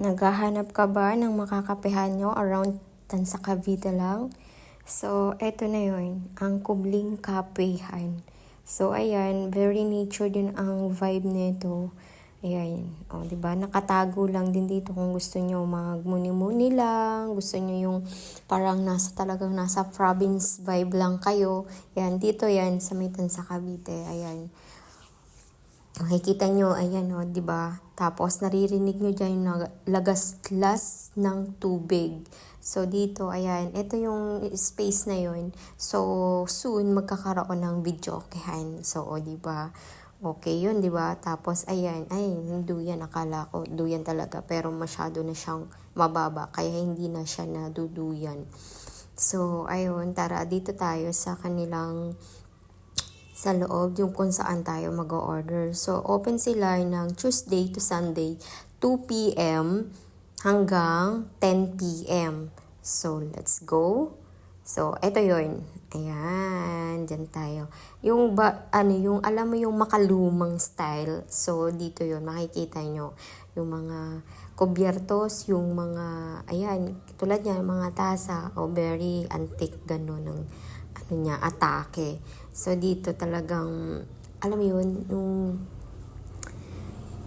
Naghahanap ka ba ng makakapehan nyo around Tansa Cavite lang? So, eto na yun, ang Kubling Kapehan. So, ayan, very nature din ang vibe nito. Ayan, o, di ba Nakatago lang din dito kung gusto nyo magmuni-muni lang, gusto nyo yung parang nasa talagang nasa province vibe lang kayo. Ayan, dito yan sa may Tansa Cavite. Ayan. Makikita nyo, ayan o, di ba? Tapos, naririnig nyo dyan yung lagaslas ng tubig. So, dito, ayan, ito yung space na yun. So, soon, magkakaroon ng video okayan. So, o, di ba? Okay yun, di ba? Tapos, ayan, ay, duyan, akala ko, duyan talaga. Pero masyado na siyang mababa, kaya hindi na siya naduduyan. So, ayun, tara, dito tayo sa kanilang sa loob yung kung saan tayo mag-order. So, open sila ng Tuesday to Sunday, 2 p.m. hanggang 10 p.m. So, let's go. So, eto yon Ayan, dyan tayo. Yung ba, ano, yung, alam mo yung makalumang style. So, dito yon makikita nyo. Yung mga kubyertos, yung mga, ayan, tulad yan, mga tasa, o very antique, gano'n, ng, ano niya, atake. So, dito talagang, alam mo yun, yung,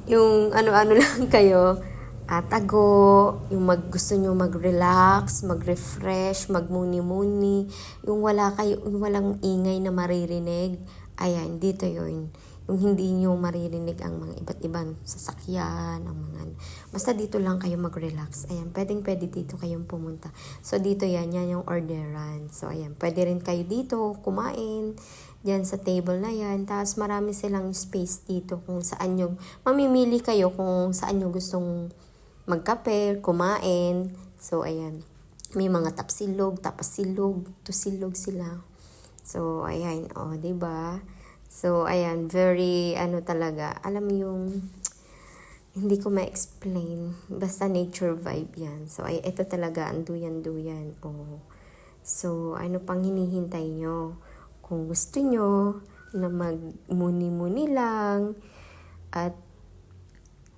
yung ano-ano lang kayo, at tago, yung mag, gusto nyo mag-relax, mag-refresh, magmuni-muni, yung wala kayo, yung walang ingay na maririnig, ayan, dito yun. Yung hindi nyo maririnig ang mga iba't ibang sasakyan, ang mga, basta dito lang kayo mag-relax. Ayan, pwedeng pwede dito kayong pumunta. So, dito yan, yan yung orderan. So, ayan, pwede rin kayo dito kumain, dyan sa table na yan. Tapos, marami silang space dito kung saan yung, mamimili kayo kung saan yung gustong magkape, kumain. So, ayan. May mga tapsilog, tapasilog, tusilog sila. So, ayan. Oh, ba diba? So, ayan. Very, ano talaga. Alam mo yung, hindi ko ma-explain. Basta nature vibe yan. So, ay, ito talaga, ang duyan-duyan. Oh. So, ano pang hinihintay nyo? Kung gusto nyo na magmuni-muni lang at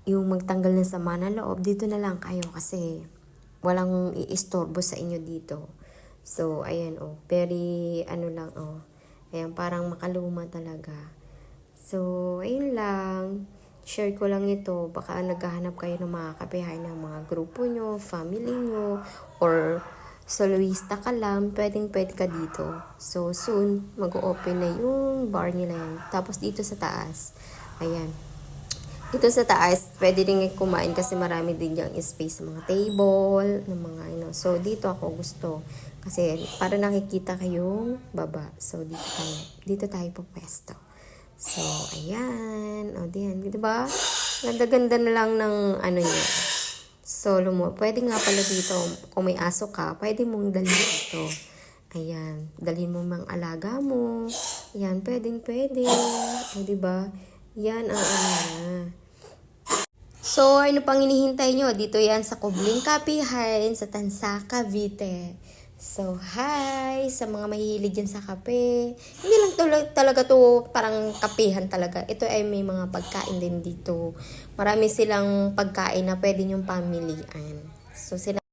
yung magtanggal ng sama ng loob, dito na lang kayo kasi walang iistorbo sa inyo dito. So, ayan, oh, very, ano lang, oh, ayan, parang makaluma talaga. So, ayun lang, share ko lang ito, baka naghahanap kayo ng mga kapihay ng mga grupo nyo, family nyo, or soloista ka lang, pwedeng pwede ka dito. So, soon, mag-open na yung bar nila yan. Tapos, dito sa taas, ayan, ito sa taas, pwede rin kumain kasi marami din yung space sa mga table, ng mga ano. So, dito ako gusto. Kasi, para nakikita kayong baba. So, dito tayo, dito tayo pupwesto. So, ayan. O, diyan. Di ba? Ganda-ganda na lang ng ano yun. Solo mo. Pwede nga pala dito, kung may aso ka, pwede mong dalhin ito. Ayan. Dalhin mo mang alaga mo. Ayan, pwedeng pwede. O, di ba? Yan ang ano na. So, ano pang hinihintay nyo? Dito yan sa Kubling Kapihan sa Tansa, Cavite. So, hi sa mga mahilig dyan sa kape. Hindi lang tula- talaga to parang kapihan talaga. Ito ay may mga pagkain din dito. Marami silang pagkain na pwede nyong pamilian. So, sila